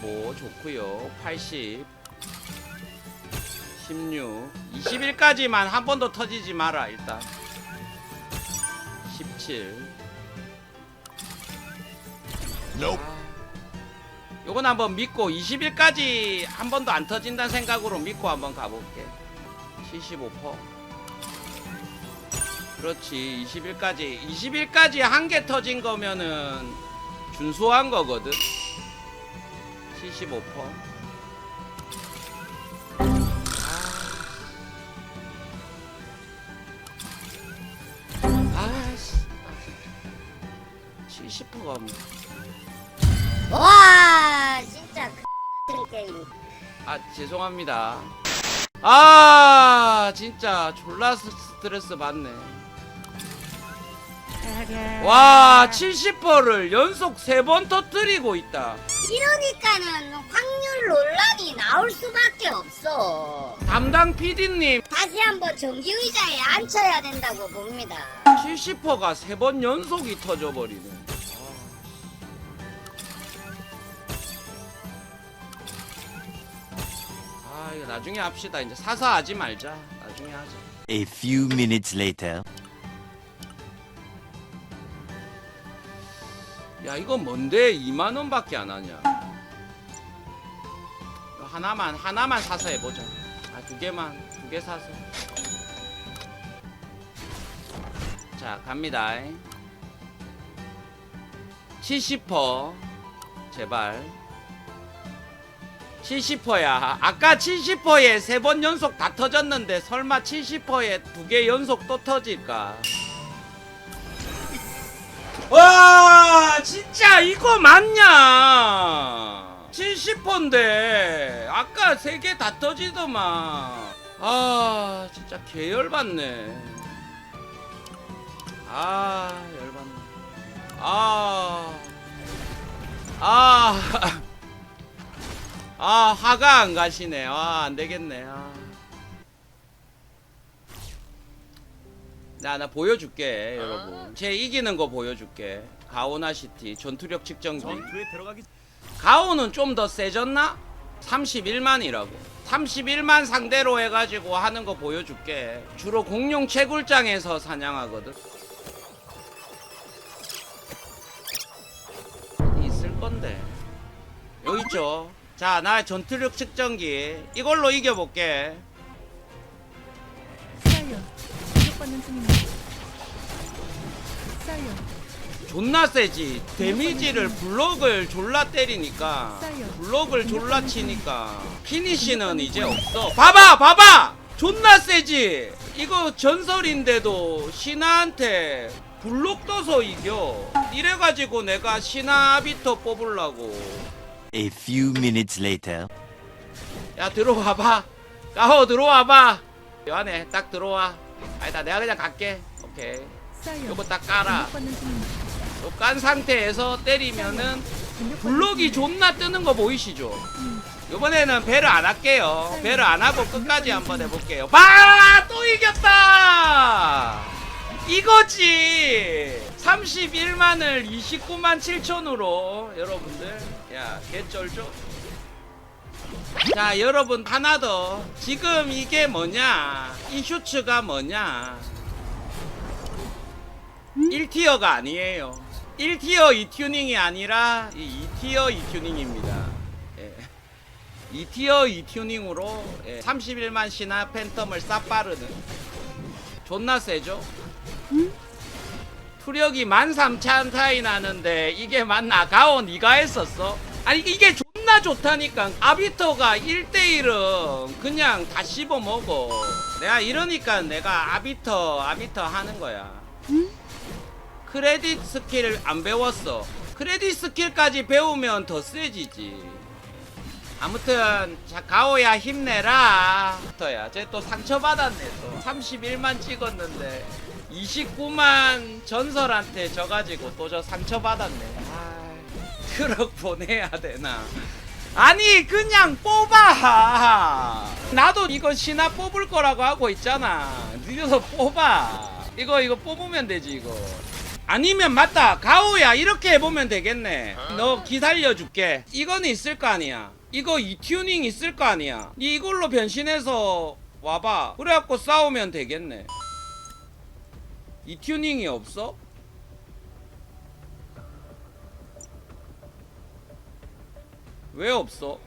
75 좋고요. 80 16 21까지만 한 번도 터지지 마라 일단. 17 요건 한번 믿고 20일까지 한 번도 안 터진다는 생각으로 믿고 한번 가볼게. 75% 그렇지 20일까지. 20일까지 한 개 터진 거면은 준수한 거거든 75% 아씨. 70%가 와 진짜 X 게임. 아 죄송합니다. 아 진짜 졸라 스- 스트레스 받네 와 70%를 연속 3번 터뜨리고 있다. 이러니까는 확률 논란이 나올 수밖에 없어. 담당 PD님. 다시 한번 정기의자에 앉혀야 된다고 봅니다. 70%가 3번 연속이 터져버리네. 아 이거 나중에 합시다. 이제 사사 하지 말자. 나중에 하자. A few minutes later. 야 이거 뭔데 2만 원 밖에 안 하냐? 이거 하나만 하나만 사서 해보자. 아 두 개만 두 개 사서. 자 갑니다. 70% 제발. 70%야. 아까 70%에 세 번 연속 다 터졌는데 설마 70%에 두 개 연속 또 터질까? 진짜 이거 맞냐? 70%인데 아까 세 개 다 터지더만. 아 진짜 개열받네. 아 열받네. 아 아 아, 아, 화가 안 가시네. 아 안 되겠네. 아. 나, 나 보여줄게, 여러분. 제 이기는 거 보여줄게. 가오나 시티 전투력 측정기. 전투에 들어가기 가오는 좀 더 세졌나? 31만이라고. 31만 상대로 해가지고 하는 거 보여줄게. 주로 공룡 채굴장에서 사냥하거든. 있을 건데. 여기 있죠. 자, 나 전투력 측정기. 이걸로 이겨볼게. 공격받는 중입니다. 사이어 존나 세지. 데미지를 블록을 졸라 때리니까 블록을 졸라 치니까 피니시는 이제 없어. 봐봐 봐봐! 존나 세지! 이거 전설인데도 신하한테 블록 떠서 이겨. 이래가지고 내가 신하 아비터 뽑으려고. A few minutes later. 야 들어와봐. 가호 들어와봐. 요 안에 딱 들어와 아니다 내가 그냥 갈게 오케이 요거 딱 깔아. 요 깐 상태에서 때리면은 블록이. 존나 뜨는 거 보이시죠? 음, 이번에는 배를 안 할게요. 배를 안 하고 끝까지 한번 해볼게요. 봐! 또 이겼다! 이거지! 31만을 29만 7천으로 여러분들 야 개쩔죠? 자 여러분 하나 더 지금 이게 뭐냐 이 슈츠가 뭐냐 1티어가 아니에요 1티어 2튜닝이 아니라 이 2티어 2튜닝입니다 예. 2티어 2튜닝으로 예, 31만 신화 팬텀을 싹 빠르는 존나 세죠? 투력이 13,000 차이 나는데 이게 맞나? 가오 니가 했었어? 아니 이게 존나 좋다니까. 아비터가 1대1은 그냥 다 씹어먹어. 내가 이러니까 내가 아비터 아비터 하는 거야. 크레딧 스킬을 안 배웠어. 크레딧 스킬까지 배우면 더 세지지. 아무튼 자 가오야 힘내라. 터야. 쟤 또 상처받았네 또. 31만 찍었는데 29만 전설한테 져가지고 또 저 상처받았네. 아 트럭 보내야 되나 아니 그냥 뽑아. 나도 이거 신화 뽑을 거라고 하고 있잖아. 니도 뽑아. 이거 이거 뽑으면 되지 이거. 아니면 맞다. 가오야 이렇게 해보면 되겠네. 너 기살려줄게. 이거는 있을 거 아니야. 이거 이 튜닝 있을 거 아니야. 니 이걸로 변신해서 와봐. 그래갖고 싸우면 되겠네. 이 튜닝이 없어? 왜 없어?